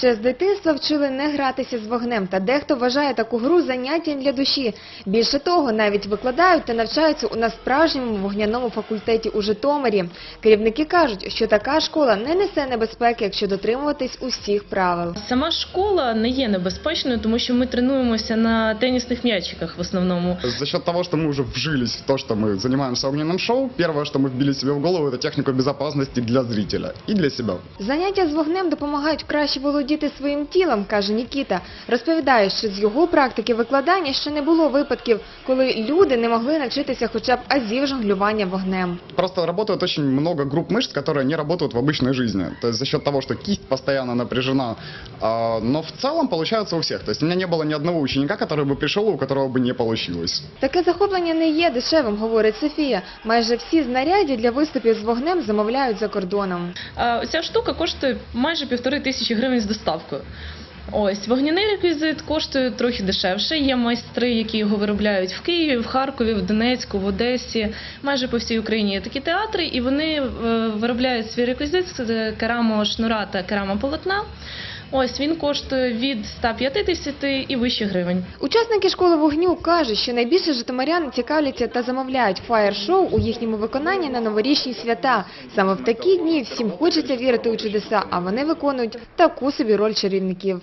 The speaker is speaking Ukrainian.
Ще з дитинства вчили не гратися з вогнем, та дехто вважає таку гру заняттям для душі. Більше того, навіть викладають та навчаються у нас справжньому вогняному факультеті у Житомирі. Керівники кажуть, що така школа не несе небезпеки, якщо дотримуватись усіх правил. Сама школа не є небезпечною, тому що ми тренуємося на тенісних м'ячиках в основному. За счет того, что мы уже вжились в то, что мы занимаемся огненным шоу, первое, что мы вбили себе в голову, это технику безопасности для зрителя и для себя. Заняття з вогнем допомагають краще володіти своїм тілом, каже Нікіта. Розповідає, що з його практики викладання ще не було випадків, коли люди не могли навчитися хоча б азів жонглювання вогнем. Просто работает очень много групп мышц, которые не работают в обычной жизни. То есть за счет того, что кисть постоянно напряжена. А, Но в целом получается у всех. То есть у меня не было ни одного ученика, который бы пришел, у которого бы не получилось. Таке захоплення не є дешевим, говорить Софія. Майже всі знаряддя для виступів з вогнем замовляють за кордоном. А ця штука коштує майже півтори тисячі гривень з доставкою. Ось вогняний реквізит коштує трохи дешевше. Є майстри, які його виробляють в Києві, в Харкові, в Донецьку, в Одесі, майже по всій Україні є такі театри, і вони е, виробляють свій реквізит з керамо шнура та керамо полотна. Ось він коштує від 150 і вище гривень. Учасники школи вогню кажуть, що найбільше житомиряни цікавляться та замовляють фаєр-шоу у їхньому виконанні на новорічні свята. Саме в такі дні всім хочеться вірити у чудеса, а вони виконують таку собі роль чарівників.